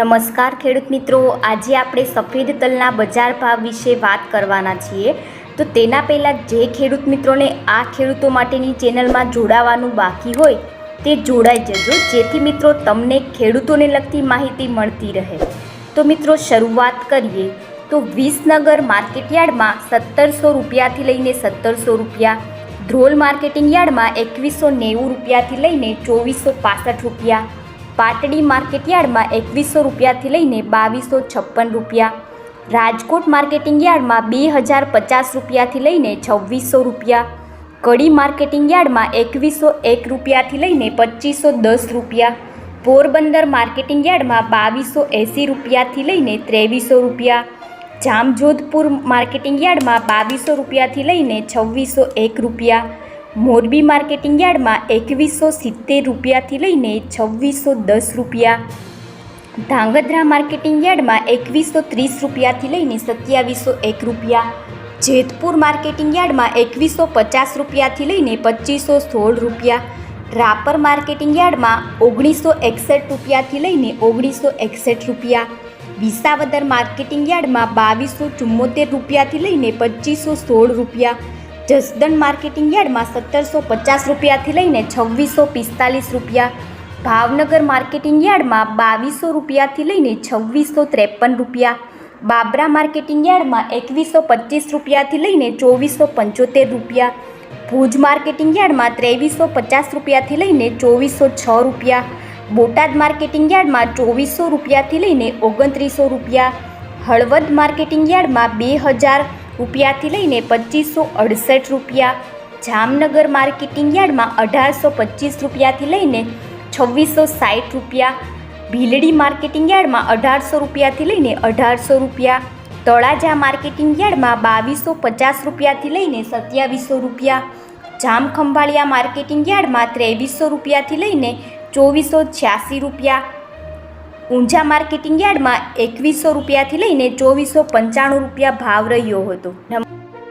નમસ્કાર ખેડૂત મિત્રો. આજે આપણે સફેદ તલના બજાર ભાવ વિશે વાત કરવાના છીએ. તો તેના પહેલાં જે ખેડૂત મિત્રોને આ ખેડૂતો માટેની ચેનલમાં જોડાવાનું બાકી હોય તે જોડાઈ જજો. જેથી મિત્રો તમને ખેડૂતોને લગતી માહિતી મળતી રહે. તો મિત્રો શરૂઆત કરીએ. તો વિસનગર માર્કેટયાર્ડમાં સત્તરસો રૂપિયાથી લઈને સત્તરસો રૂપિયા. ધ્રોલ માર્કેટિંગ યાર્ડમાં એકવીસો નેવું રૂપિયાથી લઈને ચોવીસો પાસઠ રૂપિયા. પાટડી માર્કેટયાર્ડમાં એકવીસો રૂપિયાથી લઈને બાવીસો છપ્પન રૂપિયા. રાજકોટ માર્કેટિંગ યાર્ડમાં બે હજાર પચાસ રૂપિયાથી લઈને છવ્વીસો રૂપિયા. કડી માર્કેટિંગ યાર્ડમાં એકવીસો એક રૂપિયાથી લઈને પચીસો દસ રૂપિયા. પોરબંદર માર્કેટિંગ યાર્ડમાં બાવીસો એંસી રૂપિયાથી લઈને ત્રેવીસો રૂપિયા. જામજોધપુર માર્કેટિંગ યાર્ડમાં બાવીસો રૂપિયાથી લઈને છવ્વીસો એક રૂપિયા. મોરબી માર્કેટિંગ યાર્ડમાં એકવીસો સિત્તેર રૂપિયાથી લઈને છવ્વીસો દસ રૂપિયા. ધાંગધ્રા માર્કેટિંગ યાર્ડમાં એકવીસો ત્રીસ રૂપિયાથી લઈને સત્યાવીસો એક રૂપિયા. જેતપુર માર્કેટિંગ યાર્ડમાં એકવીસો પચાસ રૂપિયાથી લઈને પચીસો સોળ રૂપિયા. રાપર માર્કેટિંગ યાર્ડમાં ઓગણીસો એકસઠ રૂપિયાથી લઈને ઓગણીસો એકસઠ રૂપિયા. વિસાવદર માર્કેટિંગ યાર્ડમાં બાવીસો ચુમ્મોતેર રૂપિયાથી લઈને પચીસો સોળ રૂપિયા. જસદણ માર્કેટિંગ યાર્ડમાં સત્તરસો પચાસ રૂપિયાથી લઈને છવ્વીસો પિસ્તાલીસ રૂપિયા. ભાવનગર માર્કેટિંગ યાર્ડમાં બાવીસો રૂપિયાથી લઈને છવ્વીસો ત્રેપન રૂપિયા. બાબરા માર્કેટિંગ યાર્ડમાં એકવીસો પચીસ રૂપિયાથી લઈને ચોવીસો પંચોતેર રૂપિયા. ભુજ માર્કેટિંગ યાર્ડમાં ત્રેવીસો પચાસ રૂપિયાથી લઈને ચોવીસો છ રૂપિયા. બોટાદ માર્કેટિંગ યાર્ડમાં ચોવીસો રૂપિયાથી લઈને ઓગણત્રીસો રૂપિયા. હળવદ માર્કેટિંગ યાર્ડમાં બે હજાર રૂપિયાથી લઈને પચીસો અડસઠ રૂપિયા. જામનગર માર્કેટિંગ યાર્ડમાં અઢારસો પચીસ રૂપિયાથી લઈને છવ્વીસો સાઠ રૂપિયા. ભીલડી માર્કેટિંગ યાર્ડમાં અઢારસો રૂપિયાથી લઈને અઢારસો રૂપિયા. તળાજા માર્કેટિંગ યાર્ડમાં બાવીસો પચાસ રૂપિયાથી લઈને સત્યાવીસો રૂપિયા. જામખંભાળિયા માર્કેટિંગ યાર્ડમાં ત્રેવીસો રૂપિયાથી લઈને ચોવીસો છ્યાસી રૂપિયા. ઊંઝા માર્કેટિંગ યાર્ડમાં એકવીસો રૂપિયાથી લઈને ચોવીસો પંચાણું રૂપિયા ભાવ રહ્યો હતો.